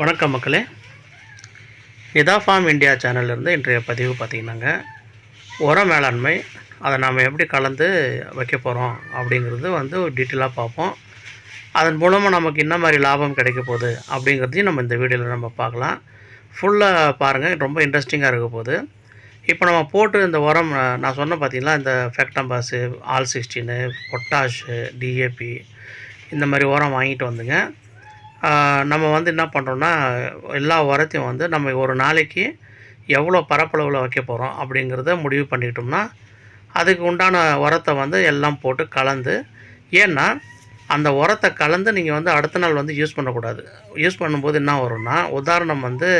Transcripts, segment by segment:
வணக்கம் மக்களே. Nita form India சேனல்லேருந்து இன்றைய பதிவு பார்த்திங்கன்னாங்க. உரம் மேலாண்மை அதை நாம் எப்படி கலந்து வைக்க போகிறோம் அப்படிங்கிறது வந்து டீட்டெயிலாக பார்ப்போம். அதன் மூலமாக நமக்கு என்ன மாதிரி லாபம் கிடைக்க போகுது அப்படிங்கிறதையும் நம்ம இந்த வீடியோவில் நம்ம பார்க்கலாம். ஃபுல்லாக பாருங்கள் ரொம்ப இன்ட்ரெஸ்டிங்காக இருக்க போகுது. இப்போ நம்ம போட்டு இந்த உரம் நான் சொன்ன பார்த்திங்கன்னா இந்த Factamfos all sixteen potash D A P இந்த மாதிரி உரம் வாங்கிட்டு வந்துங்க. நம்ம வந்து என்ன பண்ணுறோன்னா எல்லா உரத்தையும் வந்து நம்ம ஒரு நாளைக்கு எவ்வளோ பரப்பளவில் வைக்க போகிறோம் அப்படிங்கிறத முடிவு பண்ணிக்கிட்டோம்னா அதுக்கு உண்டான உரத்தை வந்து எல்லாம் போட்டு கலந்து ஏன்னா அந்த உரத்தை கலந்து நீங்கள் வந்து அடுத்த நாள் வந்து யூஸ் பண்ணக்கூடாது. யூஸ் பண்ணும்போது என்ன வரும்னா உதாரணம் வந்து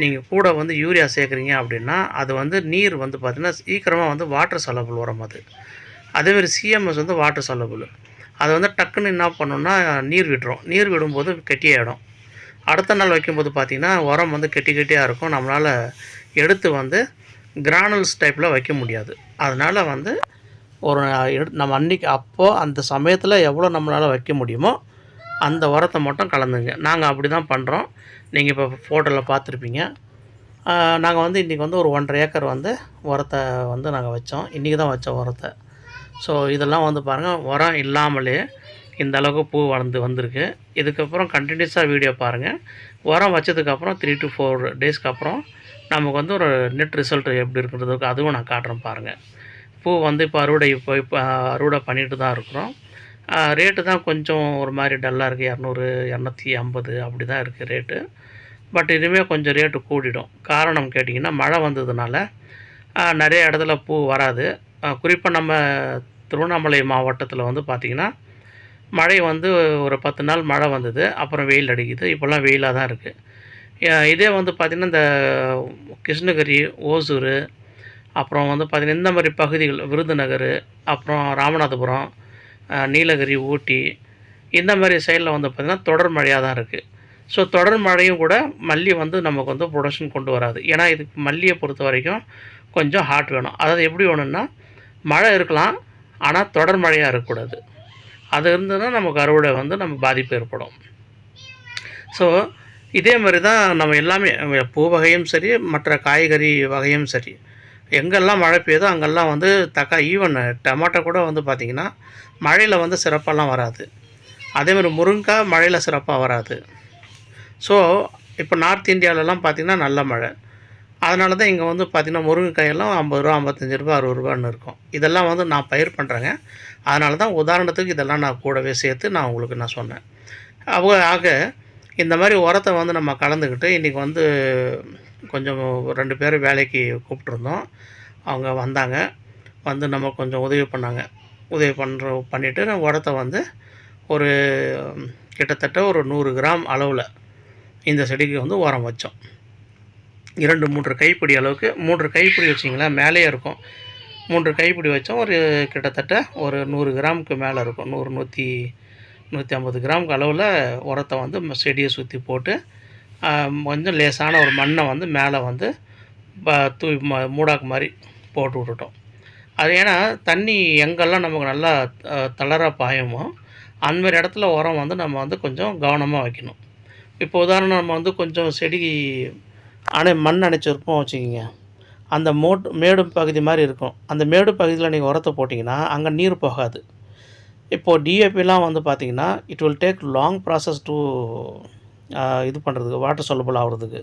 நீங்கள் கூட வந்து யூரியா சேர்க்குறீங்க அப்படின்னா அது வந்து நீர் வந்து பார்த்திங்கன்னா சீக்கிரமாக வந்து வாட்டர் சலபிள் உரம் அது. அதேமாதிரி சிஎம்எஸ் வந்து வாட்டர் சலபிள் அது வந்து டக்குன்னு என்ன பண்ணோம்னா நீர் விட்டுரும். நீர் விடும்போது கெட்டியாயிடும் அடுத்த நாள் வைக்கும்போது பார்த்திங்கன்னா உரம் வந்து கெட்டி கெட்டியாக இருக்கும். நம்மளால் எடுத்து வந்து கிரானல்ஸ் டைப்பில் வைக்க முடியாது. அதனால் வந்து ஒரு எடு- நம்ம அன்றைக்கி அப்போது அந்த சமயத்தில் எவ்வளோ நம்மளால் வைக்க முடியுமோ அந்த உரத்தை மட்டும் கலந்துங்க. நாங்கள் அப்படி தான் பண்ணுறோம் நீங்கள் இப்போ ஃபோட்டோவில் பார்த்துருப்பீங்க நாங்கள் வந்து இன்றைக்கி வந்து ஒரு ஒன்றரை ஏக்கர் வந்து உரத்தை வந்து நாங்கள் வச்சோம். இன்றைக்கி தான் வச்சோம் உரத்தை. ஸோ இதெல்லாம் வந்து பாருங்கள் உரம் இல்லாமலே இந்த அளவுக்கு பூ வளர்ந்து வந்திருக்கு. இதுக்கப்புறம் கண்டினியூஸாக வீடியோ பாருங்கள் உரம் வச்சதுக்கப்புறம் த்ரீ டு ஃபோர் டேஸ்க்கு அப்புறம் நமக்கு வந்து ஒரு நெட் ரிசல்ட் எப்படி இருக்கிறதுக்கு அதுவும் நான் காட்டுறேன் பாருங்கள் பூ வந்து இப்போ அறுவடை இப்போ இப்போ அறுவடை பண்ணிட்டு தான் இருக்கிறோம். ரேட்டு தான் கொஞ்சம் ஒரு மாதிரி டல்லாக இருக்குது இரநூறு இரநூத்தி ஐம்பது அப்படி தான் இருக்குது ரேட்டு பட் இனிமேல் கொஞ்சம் ரேட்டு கூடிடும். காரணம் கேட்டிங்கன்னா மழை வந்ததுனால நிறைய இடத்துல பூ வராது. குறிப்பாக நம்ம திருவண்ணாமலை மாவட்டத்தில் வந்து பார்த்திங்கன்னா மழை வந்து ஒரு பத்து நாள் மழை வந்தது அப்புறம் வெயில் அடிக்குது இப்போல்லாம் வெயிலாக தான் இருக்குது இதே வந்து பார்த்திங்கன்னா இந்த கிருஷ்ணகிரி ஓசூர் அப்புறம் வந்து பார்த்திங்கன்னா இந்த மாதிரி பகுதிகள் விருதுநகர் அப்புறம் ராமநாதபுரம் நீலகிரி ஊட்டி இந்த மாதிரி சைடில் வந்து பார்த்திங்கன்னா தொடர் மழையாக தான் இருக்குது ஸோ தொடர் மழையும் கூட மல்லி வந்து நமக்கு வந்து ப்ரொடக்ஷன் கொண்டு வராது. ஏன்னா இதுக்கு மல்லியை பொறுத்த வரைக்கும் கொஞ்சம் ஹாட் வேணும். அதாவது எப்படி வேணும்னா மழை இருக்கலாம் ஆனால் தொடர் மழையாக இருக்கக்கூடாது. அது இருந்ததுன்னா நமக்கு அறுவடை வந்து நம்ம பாதிப்பு ஏற்படும். ஸோ இதே மாதிரி தான் நம்ம எல்லாமே பூ வகையும் சரி மற்ற காய்கறி வகையும் சரி எங்கெல்லாம் மழை பெய்யுதோ அங்கெல்லாம் வந்து தக்கா ஈவன் டமாட்டோ கூட வந்து பார்த்திங்கன்னா மழையில் வந்து சிறப்பாலாம் வராது. அதேமாதிரி முருங்கைக்காய் மழையில் சிறப்பாக வராது. ஸோ இப்போ நார்த் இந்தியாவிலலாம் பார்த்திங்கன்னா நல்ல மழை. அதனால தான் இங்கே வந்து பார்த்திங்கன்னா முருங்கைக்காயெல்லாம் ஐம்பது ரூபா ஐம்பத்தஞ்சு ரூபா அறுபது ரூபான்னு இருக்கும். இதெல்லாம் வந்து நான் பயிர் பண்ணுறேங்க அதனால தான் உதாரணத்துக்கு இதெல்லாம் நான் கூடவே சேர்த்து நான் உங்களுக்கு நான் சொன்னேன். அவங்க ஆக இந்த மாதிரி உரத்தை வந்து நம்ம கலந்துக்கிட்டு இன்றைக்கி வந்து கொஞ்சம் ரெண்டு பேர் வேலைக்கு கூப்பிட்ருந்தோம் அவங்க வந்தாங்க. வந்து நம்ம கொஞ்சம் உதவி பண்ணாங்க. உதவி பண்ணுற பண்ணிவிட்டு உரத்தை வந்து ஒரு கிட்டத்தட்ட ஒரு நூறு கிராம் அளவில் இந்த செடிக்கு வந்து உரம் வச்சோம். இரண்டு மூன்று கைப்பிடி அளவுக்கு மூன்று கைப்பிடி வச்சிங்களேன் மேலேயே இருக்கும். மூன்று கைப்பிடி வச்சோம் ஒரு கிட்டத்தட்ட ஒரு நூறு கிராமுக்கு மேலே இருக்கும். நூறு நூற்றி நூற்றி ஐம்பது கிராமுக்கு அளவில் உரத்தை வந்து ம- செடியை சுற்றி போட்டு கொஞ்சம் லேசான ஒரு மண்ணை வந்து மேலே வந்து ப- தூ ம- மூடாக்கு மாதிரி போட்டு விட்டுட்டோம். அது ஏன்னா தண்ணி எங்கெல்லாம் நமக்கு நல்லா தளராக தளர பாயுமோ இடத்துல உரம் வந்து நம்ம வந்து கொஞ்சம் கவனமாக வைக்கணும். இப்போ உதாரணம் நம்ம வந்து கொஞ்சம் செடி அணை மண் அணைச்சிருப்போம் வச்சுக்கிங்க. அந்த மோட் மேடு பகுதி மாதிரி இருக்கும். அந்த மேடு பகுதியில் நீங்கள் உரத்தை போட்டிங்கன்னா அங்கே நீர் போகாது. இப்போது டிஏபிலாம் வந்து பார்த்திங்கன்னா it will take long process to இது பண்ணுறதுக்கு வாட்டர் சொல்லபிள் ஆகிறதுக்கு.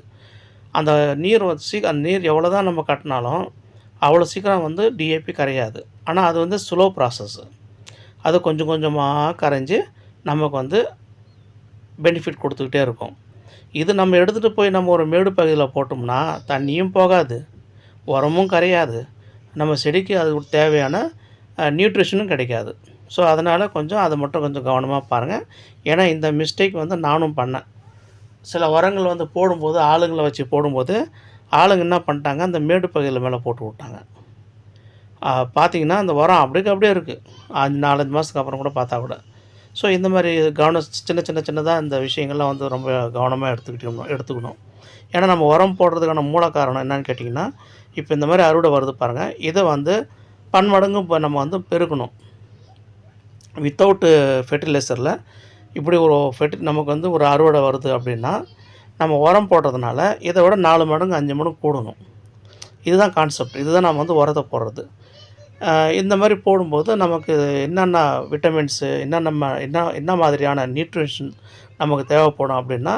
அந்த நீர் வந்து சீ அந்த நீர் எவ்வளோ தான் நம்ம கட்டினாலும் அவ்வளோ சீக்கிரம் வந்து டிஏபி கரையாது. ஆனால் அது வந்து ஸ்லோ ப்ராசஸ்ஸு அது கொஞ்சம் கொஞ்சமாக கரைஞ்சி நமக்கு வந்து பெனிஃபிட் கொடுத்துக்கிட்டே இருக்கும். இது நம்ம எடுத்துகிட்டு போய் நம்ம ஒரு மேடு பகுதியில் போட்டோம்னா தண்ணியும் போகாது உரமும் கரையாது. நம்ம செடிக்கு அது தேவையான நியூட்ரிஷனும் கிடைக்காது. ஸோ அதனால் கொஞ்சம் அதை மட்டும் கொஞ்சம் கவனமாக பாருங்கள் ஏன்னா இந்த மிஸ்டேக் வந்து நானும் பண்ணேன். சில உரங்கள் வந்து போடும்போது ஆளுங்களை வச்சு போடும்போது ஆளுங்க என்ன பண்ணிட்டாங்க அந்த மேடு பகுதியில் மேலே போட்டு விட்டாங்க. பார்த்தீங்கன்னா அந்த உரம் அப்படியே அப்படியே இருக்குது அஞ்சு நாலஞ்சு மாதத்துக்கு அப்புறம் கூட பார்த்தா கூட. ஸோ இந்த மாதிரி கவனம் சின்ன சின்ன சின்னதாக இந்த விஷயங்கள்லாம் வந்து ரொம்ப கவனமாக எடுத்துக்கிட்டோம் எடுத்துக்கணும். ஏன்னா நம்ம உரம் போடுறதுக்கான மூல காரணம் என்னன்னு கேட்டிங்கன்னா இப்போ இந்த மாதிரி அறுவடை வருது பாருங்கள் இதை வந்து பன்மடங்கு இப்போ நம்ம வந்து பெருக்கணும். வித்தவுட்டு ஃபெர்டிலைசரில் இப்படி ஒரு ஃபெர்டி நமக்கு வந்து ஒரு அறுவடை வருது அப்படின்னா நம்ம உரம் போடுறதுனால இதை விட நாலு மடங்கு அஞ்சு மடங்கு கூடணும். இதுதான் கான்செப்ட் இதுதான் நம்ம வந்து உரத்தை போடுறது. இந்த மாதிரி போடும்போது நமக்கு என்னென்ன விட்டமின்ஸு என்னென்ன என்ன என்ன மாதிரியான நியூட்ரிஷன் நமக்கு தேவைப்படும் அப்படின்னா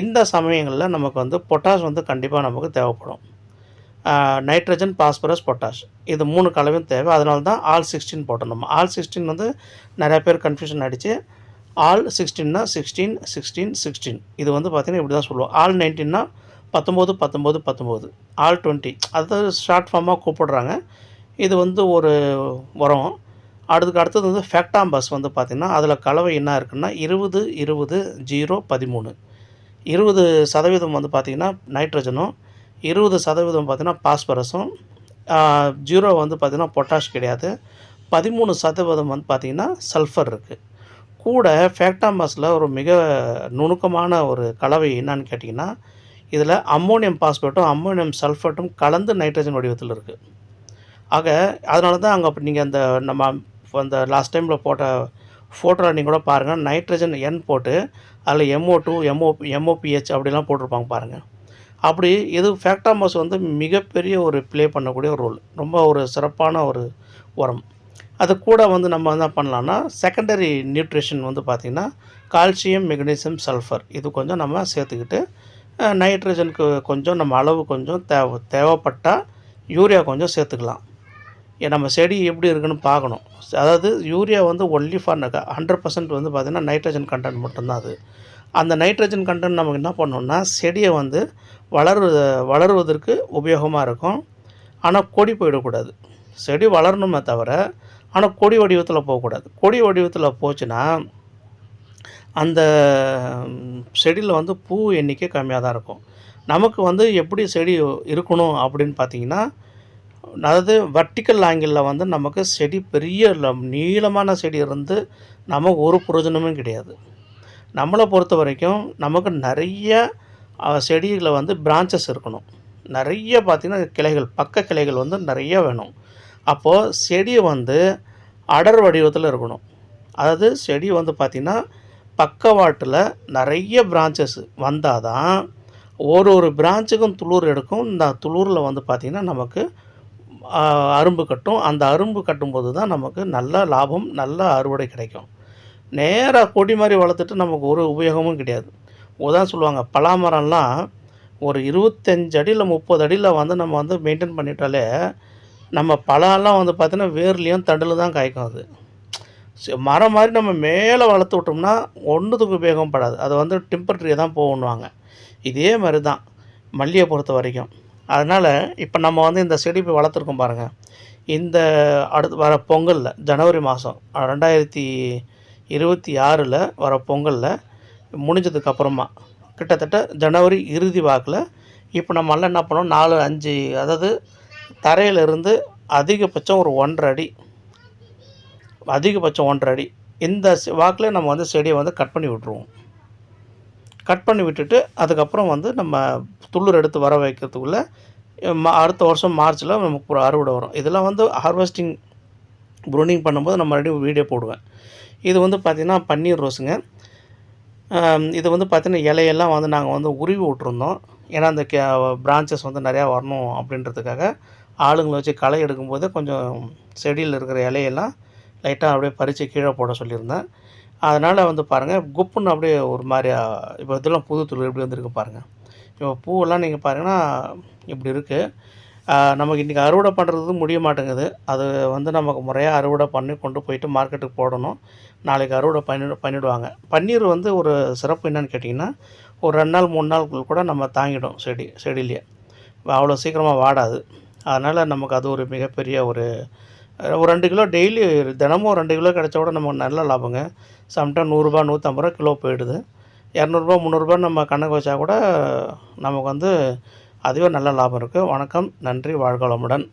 இந்த சமயங்களில் நமக்கு வந்து பொட்டாஷ் வந்து கண்டிப்பாக நமக்கு தேவைப்படும். நைட்ரஜன் பாஸ்பரஸ் பொட்டாஷ் இது மூணு கலவையும் தேவை. அதனால தான் ஆல் சிக்ஸ்டீன் போட்டோம் நம்ம. ஆல் சிக்ஸ்டீன் வந்து நிறையா பேர் கன்ஃபியூஷன் அடித்து ஆல் சிக்ஸ்டீன்னா சிக்ஸ்டீன் சிக்ஸ்டீன் சிக்ஸ்டீன் இது வந்து பார்த்திங்கன்னா இப்படி தான் சொல்லுவோம். ஆல் நைன்டீன்னா பத்தொம்போது பத்தொம்போது பத்தொம்போது ஆல் டுவெண்ட்டி அதாவது ஷார்ட் ஃபார்மாக கூப்பிடுறாங்க. இது வந்து ஒரு உரம் அடுத்துக்கு அடுத்தது வந்து ஃபேக்டாம்பஸ் வந்து பார்த்திங்கன்னா அதில் கலவை என்ன இருக்குன்னா இருபது இருபது ஜீரோ பதிமூணு. இருபது சதவீதம் வந்து பார்த்திங்கன்னா நைட்ரஜனும் இருபது சதவீதம் பார்த்திங்கன்னா பாஸ்பரஸும் ஜீரோ வந்து பார்த்திங்கன்னா பொட்டாஷ் கிடையாது. பதிமூணு சதவீதம் வந்து பார்த்திங்கன்னா சல்ஃபர் இருக்குது கூட ஃபேக்டாம்பஸில் ஒரு மிக நுணுக்கமான ஒரு கலவை என்னன்னு கேட்டிங்கன்னா இதில் அம்மோனியம் பாஸ்பேட்டும் அம்மோனியம் சல்ஃபேட்டும் கலந்து நைட்ரஜன் வடிவத்தில் இருக்குது ஆக அதனால தான் அங்கே நீங்கள் அந்த நம்ம அந்த லாஸ்ட் டைமில் போட்ட ஃபோட்டோவில் நீங்கள் கூட பாருங்கள் நைட்ரஜன் என் போட்டு அதில் எம்ஓ டூ எம்ஓ எம்ஓபிஹெச் அப்படிலாம் போட்டிருப்பாங்க பாருங்கள் அப்படி இது ஃபேக்டாமஸ் வந்து மிகப்பெரிய ஒரு ப்ளே பண்ணக்கூடிய ஒரு ரோல் ரொம்ப ஒரு சிறப்பான ஒரு உரம். அது கூட வந்து நம்ம என்ன பண்ணலான்னா செகண்டரி நியூட்ரிஷன் வந்து பார்த்திங்கன்னா கால்சியம் மெக்னீசியம் சல்ஃபர் இது கொஞ்சம் நம்ம சேர்த்துக்கிட்டு நைட்ரஜனுக்கு கொஞ்சம் நம்ம அளவு கொஞ்சம் தேவை தேவைப்பட்டால் யூரியா கொஞ்சம் சேர்த்துக்கலாம். நம்ம செடி எப்படி இருக்குன்னு பார்க்கணும். அதாவது யூரியா வந்து ஒன்லி ஃபார் ஹண்ட்ரட் பர்சன்ட் வந்து பார்த்திங்கன்னா நைட்ரஜன் கண்டென்ட் மட்டும்தான் அது. அந்த நைட்ரஜன் கண்டென்ட் நமக்கு என்ன பண்ணணும்னா செடியை வந்து வளரு வளருவதற்கு உபயோகமாக இருக்கும். ஆனால் கொடி போயிடக்கூடாது. செடி வளரணுமே தவிர ஆனால் கொடி வடிவத்தில் போகக்கூடாது. கொடி வடிவத்தில் போச்சுன்னா அந்த செடியில் வந்து பூ எண்ணிக்கை கம்மியாக தான் இருக்கும். நமக்கு வந்து எப்படி செடி இருக்கணும் அப்படின்னு பார்த்தீங்கன்னா அதாவது வர்டிக்கல் ஆங்கிளில் வந்து நமக்கு செடி பெரிய நீளமான செடி இருந்து நமக்கு ஒரு பிரயோஜனமும் கிடையாது. நம்மளை பொறுத்த வரைக்கும் நமக்கு நிறைய செடியில் வந்து பிரான்ச்சஸ் இருக்கணும். நிறைய பார்த்திங்கன்னா கிளைகள் பக்க கிளைகள் வந்து நிறைய வேணும். அப்போது செடி வந்து அடர் வடிவத்தில் இருக்கணும். அதாவது செடி வந்து பார்த்திங்கன்னா பக்கவாட்டில் நிறைய பிரான்ச்சஸ் வந்தால் தான் ஒரு ஒரு பிரான்ச்சுக்கும் துளூர் எடுக்கும். இந்த துளூரில் வந்து பார்த்திங்கன்னா நமக்கு அரும்பு கட்டும். அந்த அரும்பு கட்டும்போது தான் நமக்கு நல்ல லாபம் நல்ல அறுவடை கிடைக்கும். நேராக கொடி மாதிரி வளர்த்துட்டு நமக்கு ஒரு உபயோகமும் கிடையாது. உதான் சொல்லுவாங்க பலாமரம்லாம் ஒரு இருபத்தஞ்சு அடியில் முப்பது அடியில் வந்து நம்ம வந்து மெயின்டைன் பண்ணிட்டாலே நம்ம பழம்லாம் வந்து பார்த்திங்கன்னா வேர்லேயும் தண்டில் தான் காய்க்கும் அது. மரம் மாதிரி நம்ம மேலே வளர்த்து விட்டோம்னா ஒன்றுத்துக்கு உபயோகம் படாது. அது வந்து டெம்பரரி தான் போகணுவாங்க இதே மாதிரி தான் மல்லியை பொறுத்த வரைக்கும் அதனால் இப்போ நம்ம வந்து இந்த செடி இப்போ வளர்த்துருக்கோம் பாருங்கள் இந்த அடுத்து வர பொங்கலில் ஜனவரி மாதம் ரெண்டாயிரத்தி இருபத்தி ஆறில் வர பொங்கலில் முடிஞ்சதுக்கப்புறமா கிட்டத்தட்ட ஜனவரி இறுதி வாக்கில் இப்போ நம்ம எல்லாம் என்ன பண்ணோம்? நாலு அஞ்சு அதாவது தரையிலிருந்து அதிகபட்சம் ஒரு ஒன்றரை அடி அதிகபட்சம் ஒன்றரை அடி இந்த வாக்கில் நம்ம வந்து செடியை வந்து கட் பண்ணி விட்ருவோம் கட் பண்ணி விட்டுட்டு அதுக்கப்புறம் வந்து நம்ம துளிர் எடுத்து வர வைக்கிறதுக்குள்ளே ம- அடுத்த வருஷம் மார்ச்சில் நமக்கு ஒரு அறுவடை வரும். இதெல்லாம் வந்து ஹார்வெஸ்டிங் ப்ரூனிங் பண்ணும்போது நம்ம மறுபடியும் வீடியோ போடுவேன். இது வந்து பார்த்திங்கன்னா பன்னீர் ரோஸுங்க. இது வந்து பார்த்திங்கன்னா இலையெல்லாம் வந்து நாங்கள் வந்து உருவி விட்ருந்தோம் ஏன்னா அந்த கே பிரான்ச்சஸ் வந்து நிறையா வரணும் அப்படின்றதுக்காக ஆளுங்களை வச்சு களை எடுக்கும்போது கொஞ்சம் செடியில் இருக்கிற இலையெல்லாம் லைட்டாக அப்படியே பறித்து கீழே போட சொல்லியிருந்தேன். அதனால் வந்து பாருங்கள் குப்புன்னு அப்படியே ஒரு மாதிரியா இப்போ இதெல்லாம் புது துளிர் எப்படி வந்திருக்கு பாருங்கள் இப்போ பூவெல்லாம் நீங்கள் பாருங்கன்னா இப்படி இருக்குது நமக்கு இன்றைக்கி அறுவடை பண்ணுறது முடிய மாட்டேங்குது. அது வந்து நமக்கு முறையாக அறுவடை பண்ணி கொண்டு போயிட்டு மார்க்கெட்டுக்கு போடணும். நாளைக்கு அறுவடை பண்ணி பண்ணிவிடுவாங்க பன்னீர் வந்து ஒரு சிறப்பு என்னென்னு கேட்டிங்கன்னா ஒரு ரெண்டு நாள் மூணு நாளுக்குள்ள கூட நம்ம தாங்கிடும் செடி செடியிலேயே. அவ்வளோ சீக்கிரமாக வாடாது. அதனால் நமக்கு அது ஒரு மிகப்பெரிய ஒரு ஒரு ரெண்டு கிலோ டெய்லி தினமும் ரெண்டு கிலோ கிடச்சா கூட நமக்கு நல்ல லாபங்க. சம்டைம் நூறுரூபா நூற்றம்பது ரூபா கிலோ போயிடுது. இரநூறுபா முந்நூறுரூபா நம்ம கணக்கு வச்சா கூட நமக்கு வந்து அதுவே நல்ல லாபம் இருக்குது வணக்கம் நன்றி வாழ்க வளமுடன்.